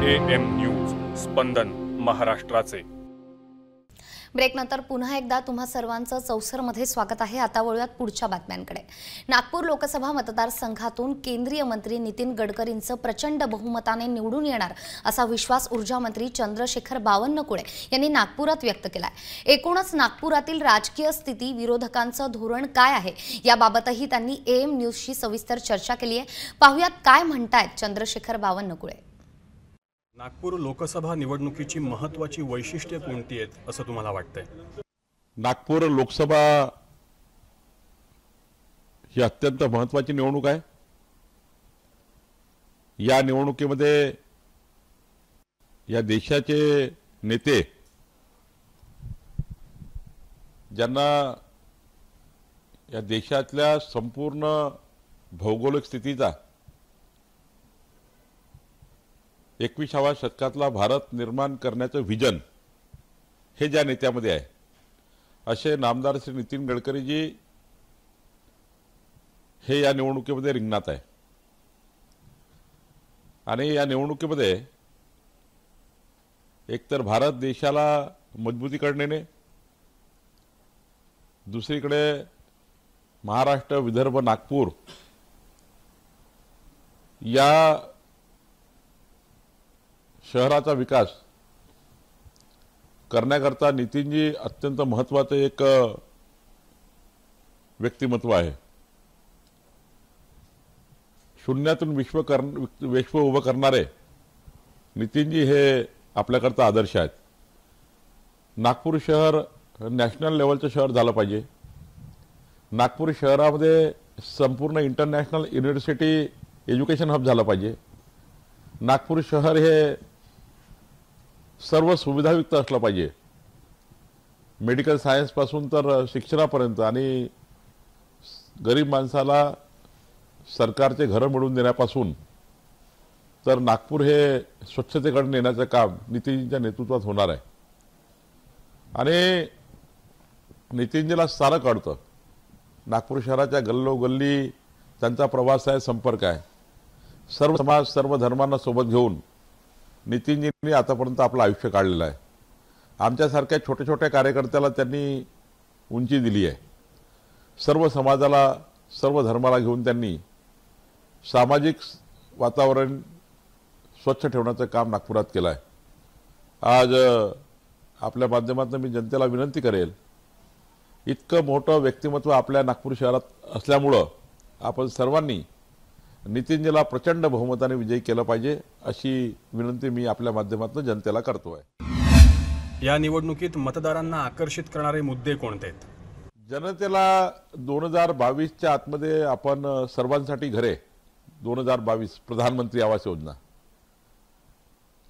A M news स्पंदन महाराष्ट्राचे. ब्रेकनंतर पुन्हा एकदा तुम्हा सर्वांचं चौसरमध्ये स्वागत आहे. आता वळूयात पुढच्या बातम्यांकडे. नागपूर लोकसभा मतदारसंघातून केंद्रीय मंत्री नितीन गडकरींचं प्रचंड बहुमताने निवडून येणार असा विश्वास ऊर्जा मंत्री चंद्रशेखर बावनकुळे यांनी नागपुरात व्यक्त केला आहे एकूणच नागपुरातील राजकीय स्थिती विरोधकांचं धोरण काय आहे याबाबतही त्यांनी एएम न्यूजशी सविस्तर चर्चा केली आहे पाहुयात काय म्हणतायत चंद्रशेखर बावनकुळे नागपूर लोकसभा निवडणुकीची महत्वाची वैशिष्ट्ये कोणती आहेत असं तुम्हाला वाटतंय? नागपूर लोकसभा ही अत्यंत महत्वाची निवडणूक आहे. या निवडणुकीमध्ये या देशाचे नेते ज्यांना या देशातल्या संपूर्ण भौगोलिक स्थितीचा एकविसाव्या शतकातला भारत निर्माण करण्याचं व्हिजन हे ज्या नेत्यामध्ये आहे. असे नामदार श्री नितीन गडकरीजी हे या निवडणुकीमध्ये रिंगणात आहे. आणि या निवडणुकीमध्ये एकतर भारत देशाला मजबूती नेणे दुसरीकडे महाराष्ट्र विदर्भ नागपूर या शहराचा विकास करण्याकरता नितीनजी अत्यंत महत्वाचं एक व्यक्तिमत्व आहे. शून्यातून विश्व कर विश्व उभं करणारे नितीनजी हे आपल्याकरता आदर्श आहेत. नागपूर शहर नॅशनल लेवलचं शहर झालं पाहिजे. नागपूर शहरामध्ये संपूर्ण इंटरनॅशनल युनिव्हर्सिटी एज्युकेशन हब झालं पाहिजे. नागपूर शहर हे सर्व सुविधायुक्त असलं पाहिजे. मेडिकल सायन्सपासून तर शिक्षणापर्यंत आणि गरीब माणसाला सरकारचे घरं मिळवून देण्यापासून तर नागपूर हे स्वच्छतेकडे नेण्याचं काम नितीनजींच्या नेतृत्वात होणार आहे. आणि नितीनजीला सारं कळतं नागपूर शहराच्या गल्लोगल्ली त्यांचा प्रवास आहे संपर्क आहे. सर्व समाज सर्व धर्मांना सोबत घेऊन नितीनजींनी आतापर्यंत आपलं आयुष्य काढलेलं आहे. आमच्यासारख्या छोट्या छोट्या कार्यकर्त्याला त्यांनी उंची दिली आहे. सर्व समाजाला सर्व धर्माला घेऊन त्यांनी सामाजिक वातावरण स्वच्छ ठेवण्याचं काम नागपुरात केलं आहे आज आपल्या माध्यमातून मी जनतेला विनंती करेल इतकं मोठं व्यक्तिमत्व आपल्या नागपूर शहरात असल्यामुळं आपण सर्वांनी नितीनजीला प्रचंड बहुमताने विजयी केलं पाहिजे अशी विनंती मी आपल्या माध्यमातून जनतेला करतोय. या निवडणुकीत मतदारांना आकर्षित करणारे मुद्दे कोणते आहेत? जनतेला दोन हजार बावीसच्या आतमध्ये आपण सर्वांसाठी घरे. दोन हजार बावीस प्रधानमंत्री आवास योजना.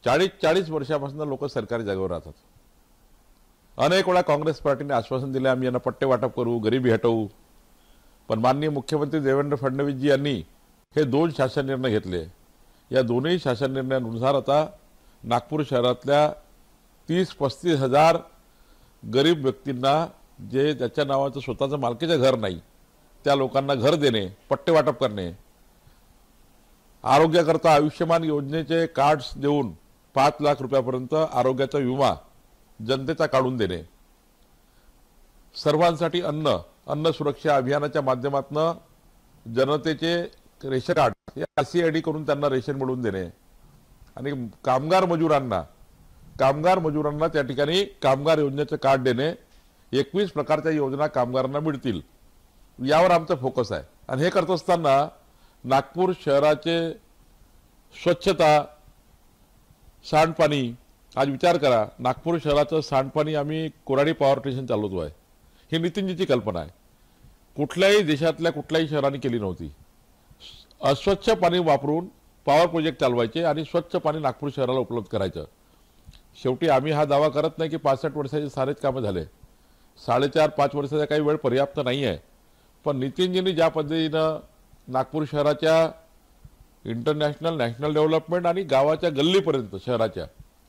चाळीस चाळीस वर्षापासून लोक सरकारी जागेवर राहतात. अनेक वेळा काँग्रेस पार्टीने आश्वासन दिले आम्ही यांना पट्टे वाटप करू गरिबी हटवू. पण माननीय मुख्यमंत्री देवेंद्र फडणवीसजी यांनी हे दोन शासन निर्णय घेतले. या दोन्ही शासन निर्णयानुसार आता नागपूर शहरातल्या तीस पस्तीस हजार गरीब व्यक्तींना जे त्याच्या नावाचं स्वतःचं मालकीचं घर नाही त्या लोकांना घर देणे पट्टे वाटप करणे आरोग्याकरता आयुष्यमान योजनेचे कार्ड्स देऊन पाच लाख रुपयापर्यंत आरोग्याचा विमा जनतेचा काढून देणे. सर्वांसाठी अन्न अन्न सुरक्षा अभियानाच्या माध्यमातून जनतेचे रेशन कार्ड. या डी करून त्यांना रेशन मिळवून देणे. आणि कामगार मजुरांना कामगार मजुरांना त्या ठिकाणी कामगार योजनेचं कार्ड देणे. एकवीस प्रकारच्या योजना कामगारांना मिळतील. यावर आमचा फोकस आहे. आणि हे करत असताना नागपूर शहराचे स्वच्छता सांडपाणी आज विचार करा नागपूर शहराचं सांडपाणी आम्ही कोराडी पॉवर स्टेशन चालवतो आहे ही नितीनजीची कल्पना आहे. कुठल्याही देशातल्या कुठल्याही शहराने केली नव्हती. अस्वच्छ पाणी वापरून पॉवर प्रोजेक्ट चालवायचे आणि स्वच्छ पाणी नागपूर शहराला उपलब्ध करायचं. शेवटी आम्ही हा दावा करत नाही की पासष्ट वर्षाचे सारेच कामं झाले. साडेचार पाच वर्षाचा काही वेळ पर्याप्त नाही आहे पण नितीनजींनी ज्या पद्धतीनं नागपूर शहराच्या इंटरनॅशनल नॅशनल डेव्हलपमेंट आणि गावाच्या गल्लीपर्यंत शहराच्या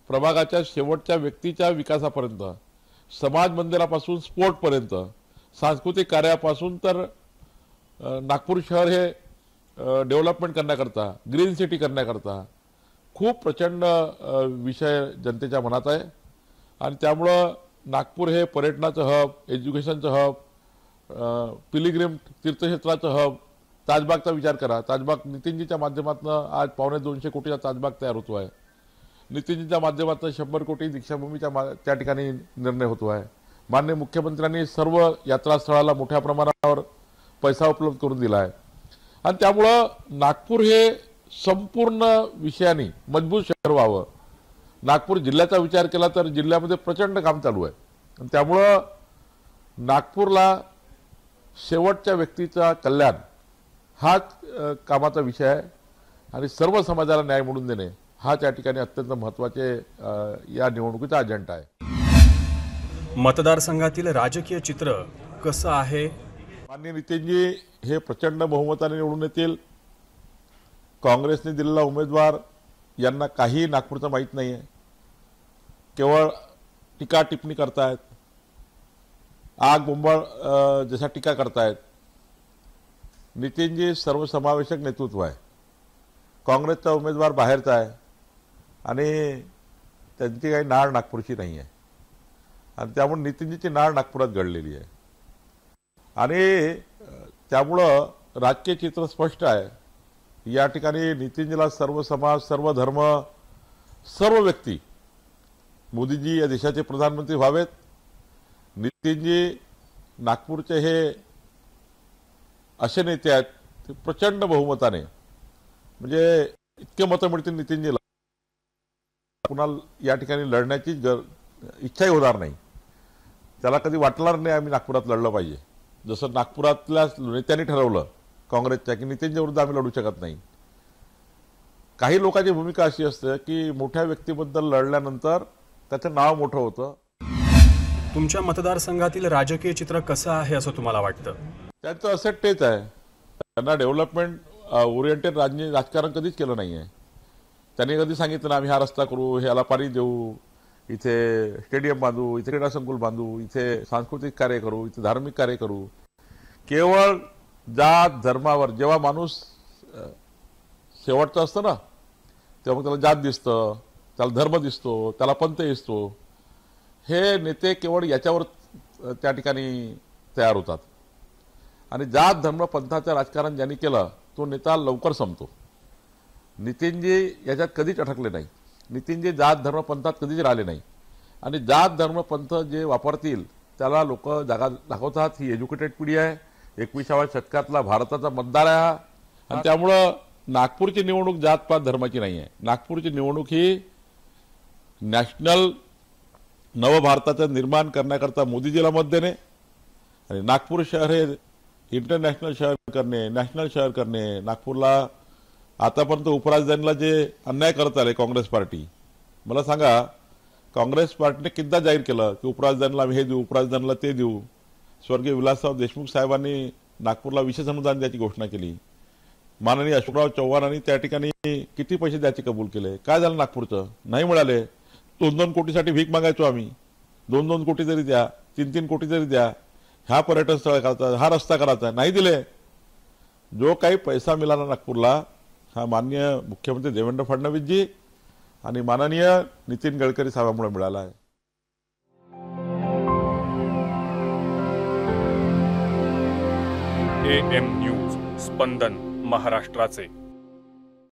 प्रभागाच्या शेवटच्या व्यक्तीच्या विकासापर्यंत समाज मंदिरापासून स्पोर्टपर्यंत सांस्कृतिक कार्यापासून तर नागपूर शहर हे डेव्हलपमेंट करण्याकरता ग्रीन सिटी करण्याकरता खूप प्रचंड विषय जनतेच्या मनात आहे. आणि त्यामुळं नागपूर हे पर्यटनाचं हब एज्युकेशनचं हब पिलिग्रिम तीर्थक्षेत्राचं हब ताजबागचा विचार करा. ताजबाग नितीनजीच्या माध्यमातून आज पावणे दोनशे कोटीचा ताजबाग तयार होतो आहे. नितीनजीच्या माध्यमातून शंभर कोटी दीक्षाभूमीच्या मा त्या ठिकाणी निर्णय होतो आहे. मान्य मुख्यमंत्र्यांनी सर्व यात्रास्थळाला मोठ्या प्रमाणावर पैसा उपलब्ध करून दिला आहे. आणि त्यामुळं नागपूर हे संपूर्ण विषयाने मजबूत शहर व्हावं. नागपूर जिल्ह्याचा विचार केला तर जिल्ह्यामध्ये प्रचंड काम चालू आहे. आणि त्यामुळं नागपूरला शेवटच्या व्यक्तीचा कल्याण हाच कामाचा विषय आहे. आणि सर्व समाजाला न्याय मिळून देणे हा त्या ठिकाणी अत्यंत महत्त्वाचे या निवडणुकीचा अजेंडा आहे. मतदारसंघातील राजकीय चित्र कसं आहे? माननीय नितीनजी हे प्रचंड बहुमताने निवडून येतील. काँग्रेसने दिलेला उमेदवार यांना काही नागपूरचं माहीत नाही आहे केवळ टीका टिप्पणी करतायत. आग बोंबाळ जशा जसा टीका करतायत. नितीनजी सर्वसमावेशक नेतृत्व आहे. काँग्रेसचा उमेदवार बाहेरचा आहे. आणि त्यांची काही नाळ नागपूरची नाही आहे आणि त्यामुळे नितीनजीची नाळ नागपुरात घडलेली आहे. आणि त्यामुळं राजकीय चित्र स्पष्ट आहे. या ठिकाणी नितीनजीला सर्व समाज सर्व धर्म सर्व व्यक्ती मोदीजी या देशाचे प्रधानमंत्री व्हावेत. नितीनजी नागपूरचे हे असे नेते आहेत ते प्रचंड बहुमताने म्हणजे इतके मतं मिळतील नितीनजीला. कुणाला या ठिकाणी लढण्याची गर इच्छाही होणार नाही. त्याला कधी वाटणार नाही आम्ही नागपुरात लढलं पाहिजे. जसं नागपुरातल्या नेत्यांनी ठरवलं काँग्रेसच्या की नितीनच्या विरुद्ध आम्ही लढू शकत नाही. काही लोकांची भूमिका अशी असते की मोठ्या व्यक्तीबद्दल लढल्यानंतर त्याचं नाव मोठं होतं. तुमच्या मतदारसंघातील राजकीय चित्र कसं आहे असं तुम्हाला वाटतं? त्यांचं असं तेच आहे. त्यांना डेव्हलपमेंट ओरिएंटेड राजनी राजकारण कधीच केलं नाही आहे त्यांनी कधी सांगितलं ना आम्ही हा रस्ता करू ह्याला पाणी देऊ. इथे स्टेडियम बांधू इथे क्रीडा संकुल बांधू इथे सांस्कृतिक कार्य करू इथे धार्मिक कार्य करू. केवळ जात धर्मावर जेव्हा माणूस शेवटचा असतं ना तेव्हा मग त्याला जात दिसतं त्याला धर्म दिसतो त्याला पंथ दिसतो. हे नेते केवळ याच्यावर त्या ठिकाणी तयार होतात. आणि जात धर्म पंथाचं राजकारण ज्यांनी केलं तो नेता लवकर संपतो. नितीनजी याच्यात कधीच अटकले नाही नितीनजी जात धर्म पंथात कधीच राहिले नाही. आणि जात धर्म पंथ जे वापरतील त्याला लोक जागा दाखवतात. ही एज्युकेटेड पिढी आहे. एकविसाव्या शतकातला भारताचा मतदार आहे हा. आणि त्यामुळं नागपूरची निवडणूक जात पात धर्माची नाही आहे. नागपूरची निवडणूक ही नॅशनल नवभारताचं निर्माण करण्याकरता मोदीजीला मत देणे आणि नागपूर शहर हे इंटरनॅशनल शहर करणे नॅशनल शहर करणे नागपूरला आतापर्यंत उपराजधानीला जे अन्याय करत आले काँग्रेस पार्टी मला सांगा काँग्रेस पार्टीने कितीदा जाहीर केलं की उपराजधानीला आम्ही हे देऊ उपराजधानीला ते देऊ? स्वर्गीय विलासराव देशमुख साहेबांनी नागपूरला विशेष अनुदान द्यायची घोषणा केली. माननीय अशोकराव चव्हाणांनी त्या ठिकाणी किती पैसे द्यायचे कबूल केले? काय झालं नागपूरचं? नाही मिळाले. दोन दोन कोटीसाठी भीक मागायचो आम्ही. दोन दोन कोटी जरी द्या तीन तीन कोटी जरी द्या ह्या पर्यटन स्थळ करायचा हा रस्ता करायचा नाही दिले. जो काही पैसा मिळाला नागपूरला हा माननीय मुख्यमंत्री देवेंद्र फडणवीसजी आणि माननीय नितीन गडकरी साहेबांमुळे मिळाला आहे. ए एम न्यूज स्पंदन महाराष्ट्राचे.